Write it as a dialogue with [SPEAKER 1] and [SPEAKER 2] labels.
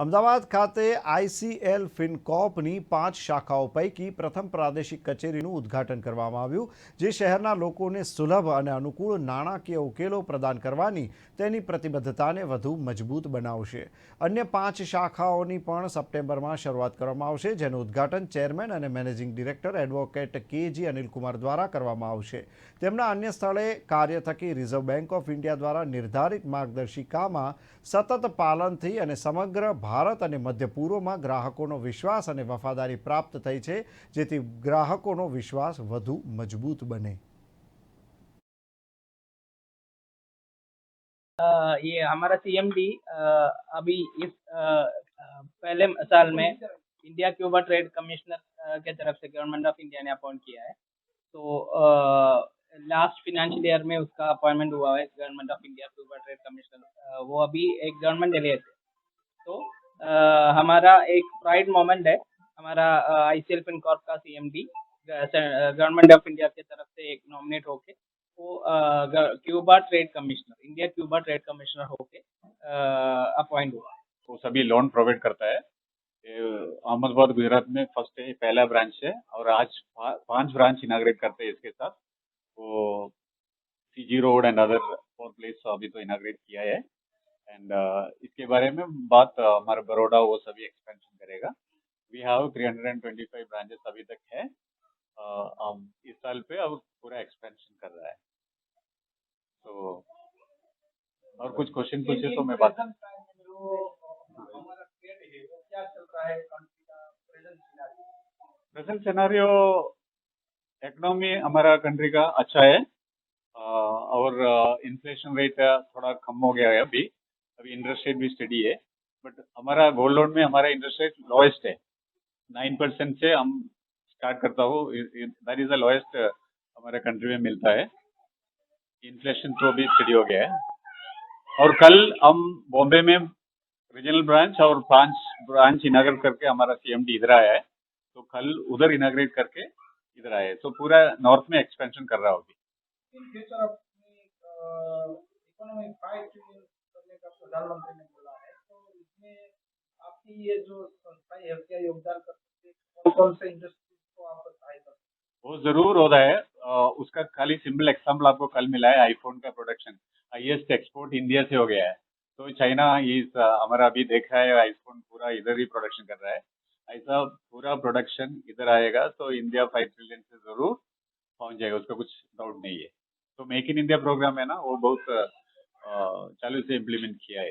[SPEAKER 1] અમદાવાદ ખાતે આઈસીએલ ફિનકોપની પાંચ શાખાઓ પૈકી પ્રથમ પ્રાદેશિક કચેરીનું ઉદ્ઘાટન કરવામાં આવ્યું, જે શહેરના લોકોને સુલભ અને અનુકૂળ નાણાકીય ઉકેલો પ્રદાન કરવાની તેની પ્રતિબદ્ધતાને વધુ મજબૂત બનાવશે. અન્ય પાંચ શાખાઓની પણ સપ્ટેમ્બરમાં શરૂઆત કરવામાં આવશે, જેનું ઉદ્ઘાટન ચેરમેન અને managing director advocate KG Anilkumar દ્વારા કરવામાં આવશે. તેમના અન્ય સ્થળે કાર્ય થકી રિઝર્વ બેંક ઓફ ઇન્ડિયા દ્વારા નિર્ધારિત માર્ગદર્શિકામાં સતત પાલનથી અને સમગ્ર ભારત અને મધ્ય પૂર્વમાં ગ્રાહકોનો વિશ્વાસ અને વફાદારી પ્રાપ્ત થઈ છે જેથી ગ્રાહકોનો વિશ્વાસ વધુ મજબૂત બને
[SPEAKER 2] अ, ये हमारा सीएमडी अभी इस अ, अ, पहले साल में इंडिया क्यूबा ट्रेड कमिश्नर अ, के तरफ से गवर्नमेंट ऑफ इंडिया ने अपॉइंट किया है तो लास्ट फिनेंशियल ईयर में उसका अपॉइंटमेंट हुआ है government of India Cuba trade commissioner वो अभी एक गवर्नमेंट एलियस है तो अ, हमारा एक प्राइड मोमेंट है। हमारा आई सी आईसीएल फिनकॉर्प का सीएमडी गवर्नमेंट ऑफ़ इंडिया की तरफ़ से एक नॉमिनेट होके, वो Cuba trade commissioner India Cuba trade commissioner होके अपॉइंट हुआ।
[SPEAKER 3] वो सभी लोन प्रोवाइड करता है। अहमदाबाद, गुजरात में फ़र्स्ट है पहला ब्रांच है और आज पाँच ब्रांच इनाग्रेट करते हैं इसके साथ। वो CG road and other four places अभी तो इनाग्रेट किया है। एंड इसके बारे में बात uh, हमारा बड़ोड़ा वो सभी एक्सपेंशन करेगा। वी हैव 325 ब्रांचेस अभी तक है। Uh, हम इस साल पे अब पूरा एक्सपेंशन कर रहा है। तो और कुछ क्वेश्चन पूछे तो मैं बात प्रेजेंट सिनारियो इकोनॉमी हमारा कंट्री का अच्छा है। और इन्फ्लेशन रेट थोड़ा कम हो गया है अभी। अभी इंटरेस्ट रेट भी स्टडी है बट हमारा गोल्ड लोन में हमारा इंटरेस्ट रेट लोएस्ट है। नाइन परसेंट से हम स्टार्ट करता हूँ दैट इज़ द लोएस्ट हमारे कंट्री में मिलता है। इन्फ्लेशन तो भी स्टडी हो गया है। और कल हम बॉम्बे में रीजनल ब्रांच और पाँच ब्रांच इनाग्रेट करके हमारा सीएमडी इधर आया है। तो कल उधर इनाग्रेट करके इधर आए तो पूरा नॉर्थ में एक्सपेंशन कर रहा होगी
[SPEAKER 4] इन फ्यूचर अपनी इकोनॉमी फाइव ट्रिलियन करने का प्रधानमंत्री ने बोला है तो इसमें आपकी ये जो संस्थाएँ है क्या योगदान कर सकते हैं, कौन कौन से इंडस्ट्रीज़ को आप सहायता
[SPEAKER 3] वो ज़रूर हो रहा है। उसका खाली सिंपल एग्ज़ाम्पल आपको कल मिला है आईफोन का प्रोडक्शन हाईएस्ट एक्सपोर्ट इंडिया से हो गया है। तो चाइना इस हमारा अभी देखा है आईफोन पूरा इधर ही प्रोडक्शन कर रहा है। ऐसा पूरा प्रोडक्शन इधर आएगा तो इंडिया फाइव ट्रिलियन से ज़रूर पहुँच जाएगा, उसका कुछ डाउट नहीं है। तो मेक इन इंडिया प्रोग्राम है ना, वो बहुत चालू से इम्प्लीमेंट किया है